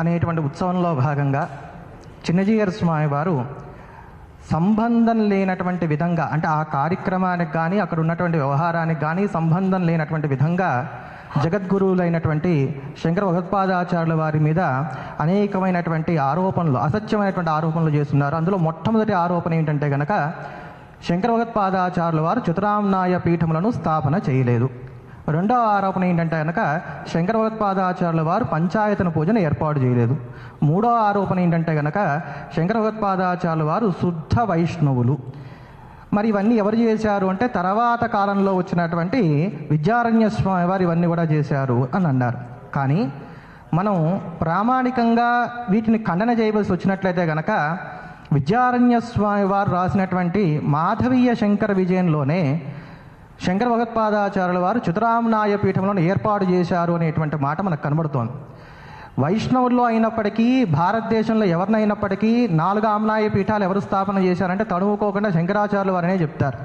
అనేటువంటి ఉత్సవంలో భాగంగా చిన్నజీయర్ స్వామి వారు సంబంధం లేనటువంటి విధంగా అంటే ఆ కార్యక్రమానికి కానీ అక్కడ ఉన్నటువంటి వ్యవహారానికి కానీ సంబంధం లేనటువంటి విధంగా జగద్గురువులైనటువంటి శంకర భగవత్పాదాచార్యుల వారి మీద అనేకమైనటువంటి ఆరోపణలు అసత్యమైనటువంటి ఆరోపణలు చేస్తున్నారు. అందులో మొట్టమొదటి ఆరోపణ ఏంటంటే గనక శంకర భగవత్పాదాచార్యుల వారు చతురామ్నాయ పీఠములను స్థాపన చేయలేదు. రెండవ ఆరోపణ ఏంటంటే కనుక శంకర భగవత్పాదాచార్యుల వారు పంచాయతన పూజను ఏర్పాటు చేయలేదు. మూడవ ఆరోపణ ఏంటంటే కనుక శంకర భగవత్పాదాచార్యుల వారు శుద్ధ వైష్ణవులు. మరి ఇవన్నీ ఎవరు చేశారు అంటే తర్వాత కాలంలో వచ్చినటువంటి విద్యారణ్య స్వామి వారు ఇవన్నీ కూడా చేశారు అని అన్నారు. కానీ మనం ప్రామాణికంగా వీటిని ఖండన చేయవలసి వచ్చినట్లయితే గనక విద్యారణ్య స్వామి వారు రాసినటువంటి మాధవీయ శంకర విజయంలోనే శంకర భగవత్పాదాచార్యుల వారు చతురామనాయ పీఠంలో ఏర్పాటు చేశారు అనేటువంటి మాట మనకు కనబడుతోంది. వైష్ణవుల్లో అయినప్పటికీ భారతదేశంలో ఎవరినైనప్పటికీ నాలుగు ఆమ్నాయ పీఠాలు ఎవరు స్థాపన చేశారంటే తడువుకోకుండా శంకరాచార్యుల వారనే చెప్తారు.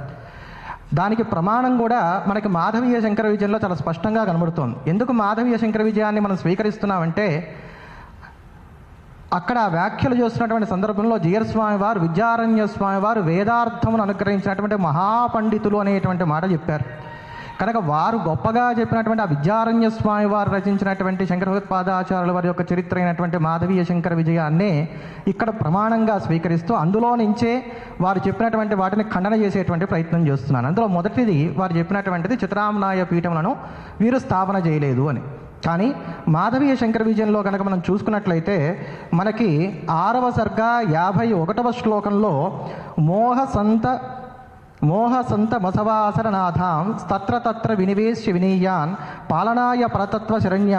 దానికి ప్రమాణం కూడా మనకి మాధవీయ శంకర విజయంలో చాలా స్పష్టంగా కనబడుతోంది. ఎందుకు మాధవీయ శంకర విజయాన్ని మనం స్వీకరిస్తున్నామంటే అక్కడ వ్యాఖ్యలు చేస్తున్నటువంటి సందర్భంలో జియర్ స్వామి వారు విద్యారణ్య స్వామి వారు వేదార్థమును అనుగ్రహించినటువంటి మహాపండితులు అనేటువంటి మాట చెప్పారు. కనుక వారు గొప్పగా చెప్పినటువంటి ఆ విద్యారణ్య స్వామి వారు రచించినటువంటి శంకర వారి యొక్క చరిత్ర అయినటువంటి మాధవీయ శంకర విజయాన్నే ఇక్కడ ప్రమాణంగా స్వీకరిస్తూ అందులో నుంచే వారు చెప్పినటువంటి వాటిని ఖండన చేసేటువంటి ప్రయత్నం చేస్తున్నాను. అందులో మొదటిది వారు చెప్పినటువంటిది చిత్రామనాయ పీఠములను వీరు స్థాపన చేయలేదు అని. కానీ మాధవీయ శంకర విజయంలో కనుక మనం చూసుకున్నట్లయితే మనకి ఆరవ సర్గ యాభై ఒకటవ శ్లోకంలో మోహ సంత మోహ సంత మసవాసరనాథాం తత్ర తత్ర వినివేశ్య వినీయాన్ పాలనాయ పరతత్వ శరణ్య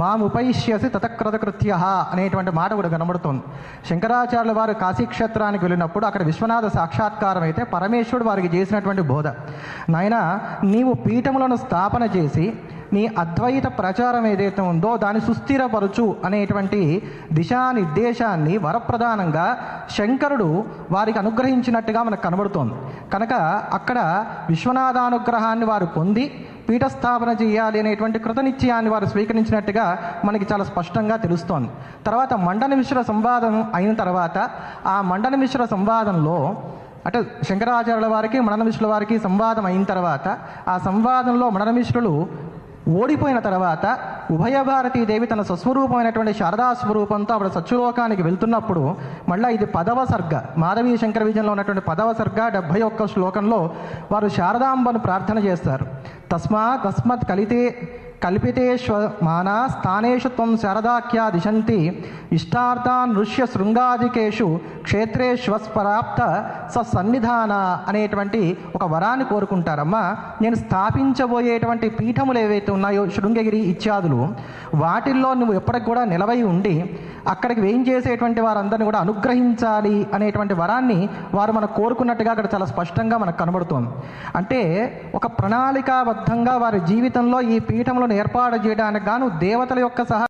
మాముపైష్యసి తతకృతకృత్య అనేటువంటి మాట కూడా కనబడుతోంది. శంకరాచార్యుల వారు కాశీక్షేత్రానికి వెళ్ళినప్పుడు అక్కడ విశ్వనాథ సాక్షాత్కారం అయితే పరమేశ్వరుడు వారికి చేసినటువంటి బోధ. నాయన నీవు పీఠములను స్థాపన చేసి నీ అద్వైత ప్రచారం ఏదైతే ఉందో దాన్ని సుస్థిరపరచు అనేటువంటి దిశానిర్దేశాన్ని వరప్రధానంగా శంకరుడు వారికి అనుగ్రహించినట్టుగా మనకు కనబడుతోంది. కనుక అక్కడ విశ్వనాథానుగ్రహాన్ని వారు పొంది పీఠస్థాపన చేయాలి అనేటువంటి కృతనిశ్చయాన్ని వారు స్వీకరించినట్టుగా మనకి చాలా స్పష్టంగా తెలుస్తోంది. తర్వాత మండన మిశ్ర సంవాదం అయిన తర్వాత ఆ మండన మిశ్ర సంవాదంలో అంటే శంకరాచార్యుల వారికి మడనమిశ్రుల వారికి సంవాదం అయిన తర్వాత ఆ సంవాదంలో మడనమిశ్రులు ఓడిపోయిన తర్వాత ఉభయ భారతీదేవి తన స్వస్వరూపమైనటువంటి శారదా స్వరూపంతో ఆవిడ సత్యలోకానికి వెళ్తున్నప్పుడు మళ్ళీ ఇది పదవ సర్గ. మాధవీ శంకర విజయంలో ఉన్నటువంటి పదవ సర్గ డెబ్భై ఒక్క శ్లోకంలో వారు శారదాంబను ప్రార్థన చేస్తారు. తస్మాత్ తస్మత్ కలితే కల్పితేష్వ మానా స్థానేషు త్వం శారదాఖ్యా దిశంతి ఇష్టార్థాన్ నృష్య శృంగాదికేషు క్షేత్రేష్వస్పరాప్త సన్నిధాన అనేటువంటి ఒక వరాన్ని కోరుకుంటారమ్మా. నేను స్థాపించబోయేటువంటి పీఠములు ఏవైతే ఉన్నాయో శృంగగిరి ఇత్యాదులు వాటిల్లో నువ్వు ఎప్పటికి కూడా నిలవై ఉండి అక్కడికి వేం చేసేటువంటి వారందరిని కూడా అనుగ్రహించాలి అనేటువంటి వరాన్ని వారు మనకు కోరుకున్నట్టుగా అక్కడ చాలా స్పష్టంగా మనకు కనబడుతోంది. అంటే ఒక ప్రణాళికాబద్ధంగా వారి జీవితంలో ఈ ఏర్పాటు చేయడానికి గాను దేవతల యొక్క సహా